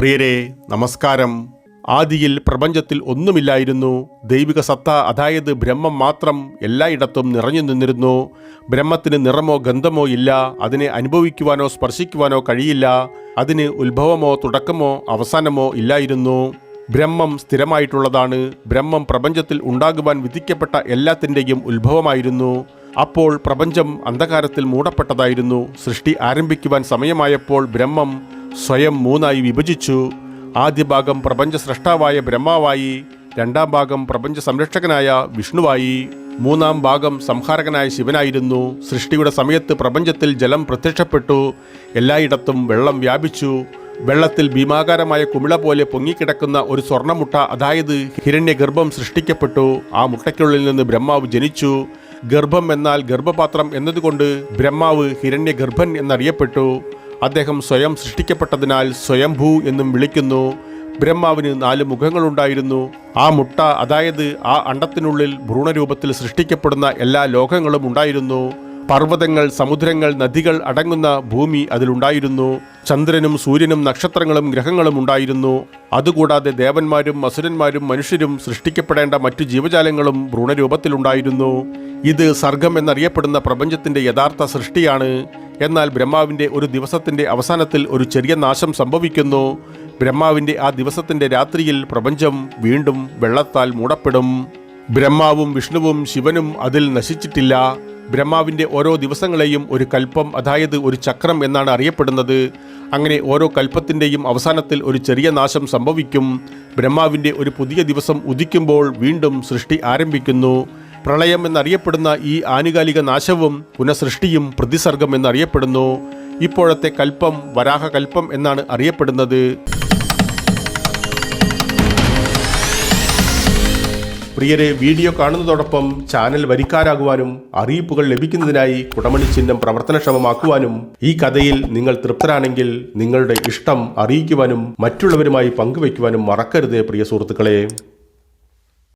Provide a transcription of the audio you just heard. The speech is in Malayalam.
പ്രിയരെ നമസ്കാരം. ആദിയിൽ പ്രപഞ്ചത്തിൽ ഒന്നുമില്ലായിരുന്നു. ദൈവിക സത്ത അതായത് ബ്രഹ്മം മാത്രം എല്ലായിടത്തും നിറഞ്ഞു നിന്നിരുന്നു. ബ്രഹ്മത്തിന് നിറമോ ഗന്ധമോ ഇല്ല. അതിനെ അനുഭവിക്കുവാനോ സ്പർശിക്കുവാനോ കഴിയില്ല. അതിന് ഉത്ഭവമോ തുടക്കമോ അവസാനമോ ഇല്ലായിരുന്നു. ബ്രഹ്മം സ്ഥിരമായിട്ടുള്ളതാണ്. ബ്രഹ്മം പ്രപഞ്ചത്തിൽ ഉണ്ടാകുവാൻ വിധിക്കപ്പെട്ട എല്ലാത്തിന്റെയും ഉത്ഭവമായിരുന്നു. അപ്പോൾ പ്രപഞ്ചം അന്ധകാരത്തിൽ മൂടപ്പെട്ടതായിരുന്നു. സൃഷ്ടി ആരംഭിക്കുവാൻ സമയമായപ്പോൾ ബ്രഹ്മം സ്വയം മൂന്നായി വിഭജിച്ചു. ആദ്യ ഭാഗം പ്രപഞ്ച സൃഷ്ടാവായ ബ്രഹ്മാവായി രണ്ടാം ഭാഗം പ്രപഞ്ച സംരക്ഷകനായ വിഷ്ണുവായി മൂന്നാം ഭാഗം സംഹാരകനായ ശിവനായിരുന്നു. സൃഷ്ടിയുടെ സമയത്ത് പ്രപഞ്ചത്തിൽ ജലം പ്രത്യക്ഷപ്പെട്ടു. എല്ലായിടത്തും വെള്ളം വ്യാപിച്ചു. വെള്ളത്തിൽ ഭീമാകാരമായ കുമിള പോലെ പൊങ്ങിക്കിടക്കുന്ന ഒരു സ്വർണമുട്ട അതായത് ഹിരണ്യഗർഭം സൃഷ്ടിക്കപ്പെട്ടു. ആ മുട്ടയ്ക്കുള്ളിൽ നിന്ന് ബ്രഹ്മാവ് ജനിച്ചു. ഗർഭം എന്നാൽ ഗർഭപാത്രം എന്നതുകൊണ്ട് ബ്രഹ്മാവ് ഹിരണ്യഗർഭൻ എന്നറിയപ്പെട്ടു. അദ്ദേഹം സ്വയം സൃഷ്ടിക്കപ്പെട്ടതിനാൽ സ്വയംഭൂ എന്നും വിളിക്കുന്നു. ബ്രഹ്മാവിന് നാല് മുഖങ്ങളുണ്ടായിരുന്നു. ആ മുട്ട അതായത് ആ അണ്ടത്തിനുള്ളിൽ ഭ്രൂണരൂപത്തിൽ സൃഷ്ടിക്കപ്പെടുന്ന എല്ലാ ലോകങ്ങളും ഉണ്ടായിരുന്നു. പർവതങ്ങൾ സമുദ്രങ്ങൾ നദികൾ അടങ്ങുന്ന ഭൂമി അതിലുണ്ടായിരുന്നു. ചന്ദ്രനും സൂര്യനും നക്ഷത്രങ്ങളും ഗ്രഹങ്ങളും ഉണ്ടായിരുന്നു. അതുകൂടാതെ ദേവന്മാരും അസുരന്മാരും മനുഷ്യരും സൃഷ്ടിക്കപ്പെടേണ്ട മറ്റു ജീവജാലങ്ങളും ഭ്രൂണരൂപത്തിലുണ്ടായിരുന്നു. ഇത് സർഗം എന്നറിയപ്പെടുന്ന പ്രപഞ്ചത്തിന്റെ യഥാർത്ഥ സൃഷ്ടിയാണ്. എന്നാൽ ബ്രഹ്മാവിന്റെ ഒരു ദിവസത്തിന്റെ അവസാനത്തിൽ ഒരു ചെറിയ നാശം സംഭവിക്കുന്നു. ബ്രഹ്മാവിന്റെ ആ ദിവസത്തിന്റെ രാത്രിയിൽ പ്രപഞ്ചം വീണ്ടും വെള്ളത്താൽ മൂടപ്പെടും. ബ്രഹ്മാവും വിഷ്ണുവും ശിവനും അതിൽ നശിച്ചിട്ടില്ല. ബ്രഹ്മാവിന്റെ ഓരോ ദിവസങ്ങളെയും ഒരു കൽപ്പം അതായത് ഒരു ചക്രം എന്നാണ് അറിയപ്പെടുന്നത്. അങ്ങനെ ഓരോ കൽപ്പത്തിന്റെയും അവസാനത്തിൽ ഒരു ചെറിയ നാശം സംഭവിക്കും. ബ്രഹ്മാവിന്റെ ഒരു പുതിയ ദിവസം ഉദിക്കുമ്പോൾ വീണ്ടും സൃഷ്ടി ആരംഭിക്കുന്നു. പ്രളയം എന്നറിയപ്പെടുന്ന ഈ ആനുകാലിക നാശവും പുനഃസൃഷ്ടിയും പ്രതിസർഗം എന്നറിയപ്പെടുന്നു. ഇപ്പോഴത്തെ കൽപ്പം വരാഹകൽപ്പം എന്നാണ് അറിയപ്പെടുന്നത്. പ്രിയരെ വീഡിയോ കാണുന്നതോടൊപ്പം ചാനൽ വരിക്കാരാകുവാനും അറിയിപ്പുകൾ ലഭിക്കുന്നതിനായി കുടമണി ചിഹ്നം പ്രവർത്തനക്ഷമമാക്കുവാനും ഈ കഥയിൽ നിങ്ങൾ തൃപ്തരാണെങ്കിൽ നിങ്ങളുടെ ഇഷ്ടം അറിയിക്കുവാനും മറ്റുള്ളവരുമായി പങ്കുവയ്ക്കുവാനും മറക്കരുത് പ്രിയ സുഹൃത്തുക്കളെ.